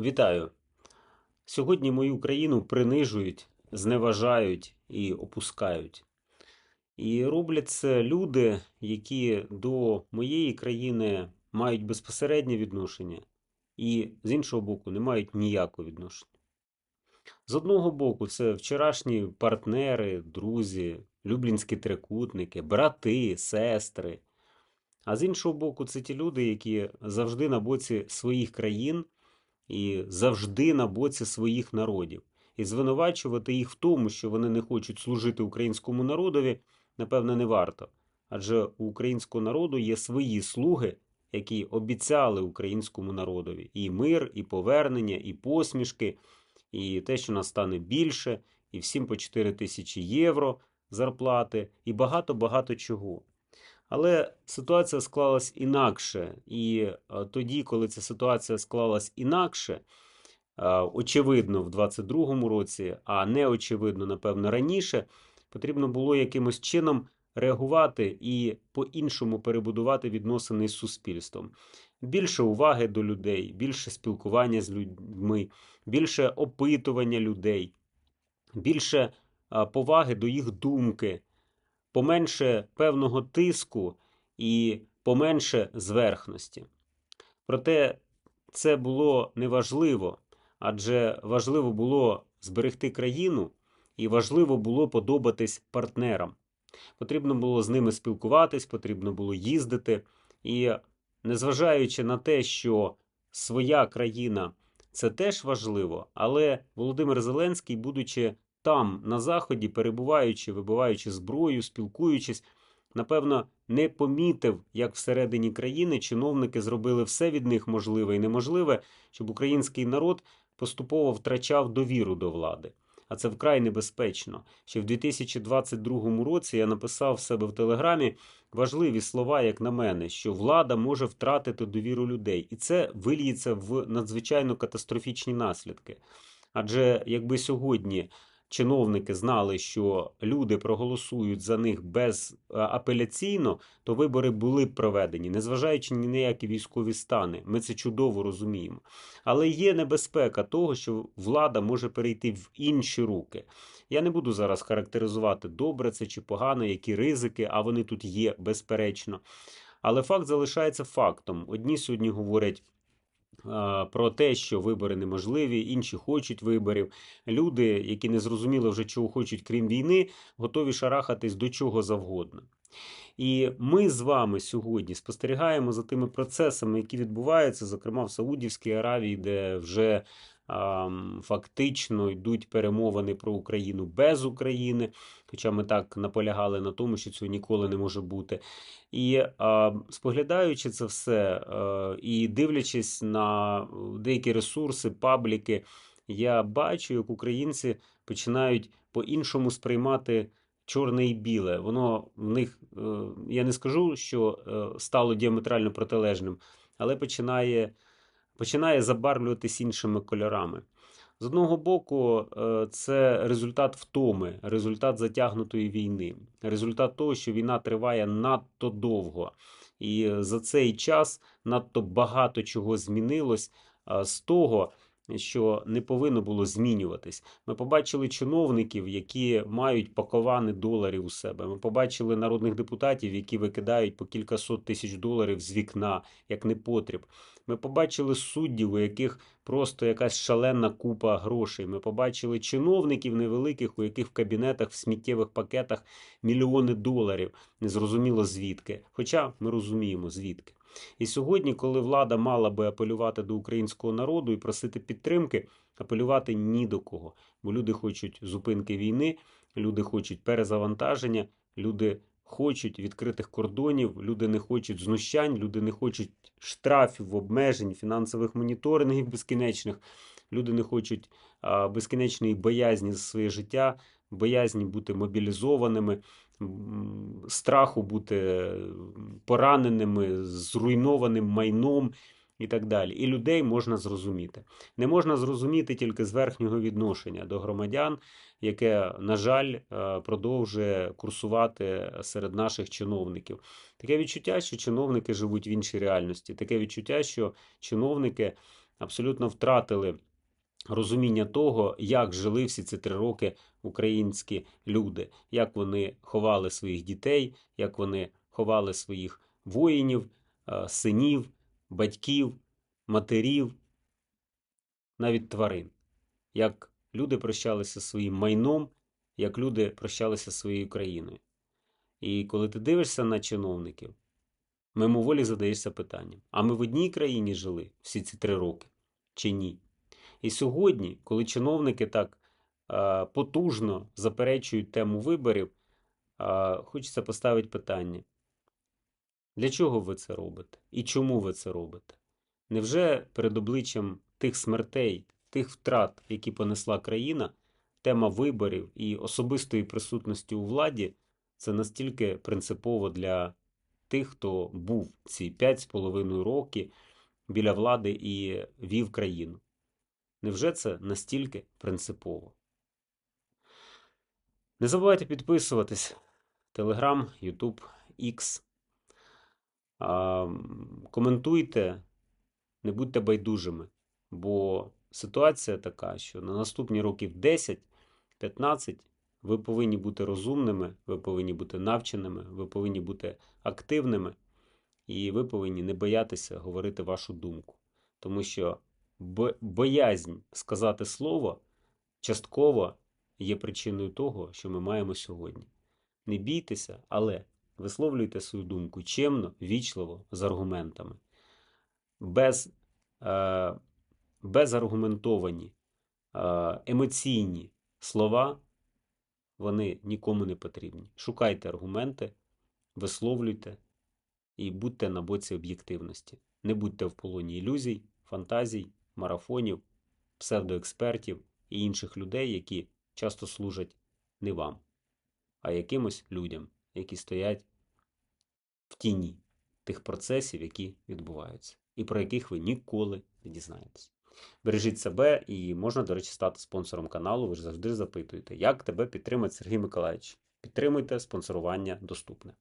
Вітаю! Сьогодні мою країну принижують, зневажають і опускають. І роблять це люди, які до моєї країни мають безпосереднє відношення, і з іншого боку, не мають ніякого відношення. З одного боку, це вчорашні партнери, друзі, люблінські трикутники, брати, сестри. А з іншого боку, це ті люди, які завжди на боці своїх країн і завжди на боці своїх народів. І звинувачувати їх в тому, що вони не хочуть служити українському народові, напевне, не варто. Адже у українського народу є свої слуги, які обіцяли українському народові і мир, і повернення, і посмішки, і те, що нас стане більше, і всім по 4 тисячі євро зарплати, і багато-багато чого. Але ситуація склалась інакше. І е, тоді, коли ця ситуація склалась інакше, е, очевидно, в 22-му році, а не очевидно, напевно, раніше, потрібно було якимось чином реагувати і по-іншому перебудувати відносини з суспільством. Більше уваги до людей, більше спілкування з людьми, більше опитування людей, більше е, поваги до їх думки поменше певного тиску і поменше зверхності. Проте це було неважливо, адже важливо було зберегти країну і важливо було подобатись партнерам. Потрібно було з ними спілкуватись, потрібно було їздити. І незважаючи на те, що своя країна це теж важливо, але Володимир Зеленський, будучи там, на заході, перебуваючи, вибиваючи зброю, спілкуючись, напевно, не помітив, як всередині країни чиновники зробили все від них можливе і неможливе, щоб український народ поступово втрачав довіру до влади. А це вкрай небезпечно. Ще в 2022 році я написав в себе в телеграмі важливі слова, як на мене, що влада може втратити довіру людей, і це виліється в надзвичайно катастрофічні наслідки. Адже якби сьогодні чиновники знали, що люди проголосують за них безапеляційно, то вибори були б проведені, незважаючи ні на які військові стани. Ми це чудово розуміємо. Але є небезпека того, що влада може перейти в інші руки. Я не буду зараз характеризувати добре це чи погано, які ризики, а вони тут є, безперечно. Але факт залишається фактом. Одні сьогодні говорять про те, що вибори неможливі, інші хочуть виборів. Люди, які не зрозуміли вже чого хочуть, крім війни, готові шарахатись до чого завгодно. І ми з вами сьогодні спостерігаємо за тими процесами, які відбуваються, зокрема в Саудівській Аравії, де вже фактично йдуть перемовини про Україну без України, хоча ми так наполягали на тому, що цього ніколи не може бути. І споглядаючи це все і дивлячись на деякі ресурси, пабліки, я бачу, як українці починають по-іншому сприймати. Чорне і біле, воно в них, е, я не скажу, що е, стало діаметрально протилежним, але починає починає забарвлюватись іншими кольорами. З одного боку, е, це результат втоми, результат затягнутої війни, результат того, що війна триває надто довго, і за цей час надто багато чого змінилось з того що не повинно було змінюватись. Ми побачили чиновників, які мають паковани доларів у себе. Ми побачили народних депутатів, які викидають по кількасот тисяч доларів з вікна, як непотріб. Ми побачили суддів, у яких просто якась шалена купа грошей. Ми побачили чиновників невеликих, у яких в кабінетах в сміттєвих пакетах мільйони доларів. Незрозуміло звідки. Хоча ми розуміємо звідки. І сьогодні, коли влада мала би апелювати до українського народу і просити підтримки, апелювати ні до кого. Бо люди хочуть зупинки війни, люди хочуть перезавантаження, люди хочуть відкритих кордонів, люди не хочуть знущань, люди не хочуть штрафів, обмежень, фінансових моніторингів безкінечних. Люди не хочуть безкінечної боязні за своє життя, боязні бути мобілізованими, страху бути пораненими, зруйнованим майном і так далі. І людей можна зрозуміти. Не можна зрозуміти тільки з верхнього відношення до громадян, яке, на жаль, е, продовжує курсувати серед наших чиновників. Таке відчуття, що чиновники живуть в іншій реальності. Таке відчуття, що чиновники абсолютно втратили розуміння того, як жили всі ці три роки українські люди, як вони ховали своїх дітей, як вони ховали своїх воїнів, е, синів, батьків, матерів, навіть тварин, як люди прощалися своїм майном, як люди прощалися своєю країною. І коли ти дивишся на чиновників, мимоволі задаєшся питанням: а ми в одній країні жили всі ці три роки чи ні? І сьогодні, коли чиновники так потужно заперечують тему виборів, е, хочеться поставити питання: для чого ви це робите? І чому ви це робите? Невже перед обличчям тих смертей, тих втрат, які понесла країна, тема виборів і особистої присутності у владі це настільки принципово для тих, хто був ці 5,5 роки біля влади і вів країну? Невже це настільки принципово? Не забувайте підписуватись. Телеграм, Ютуб, X. Коментуйте, не будьте байдужими, бо ситуація така, що на наступні років 10-15 ви повинні бути розумними, ви повинні бути навченими, ви повинні бути активними, і ви повинні не боятися говорити вашу думку. Тому що боязнь сказати слово частково є причиною того, що ми маємо сьогодні. Не бійтеся, але висловлюйте свою думку чемно, вічливо, з аргументами. Без, е, безаргументовані, е, емоційні слова вони нікому не потрібні. Шукайте аргументи, висловлюйте і будьте на боці об'єктивності. Не будьте в полоні ілюзій, фантазій, марафонів, псевдоекспертів і інших людей, які часто служать не вам, а якимось людям, які стоять в тіні тих процесів, які відбуваються, і про яких ви ніколи не дізнаєтесь. Бережіть себе і можна, до речі, стати спонсором каналу. Ви ж завжди запитуєте, як тебе підтримати Сергій Миколаївич. Підтримуйте, спонсорування доступне.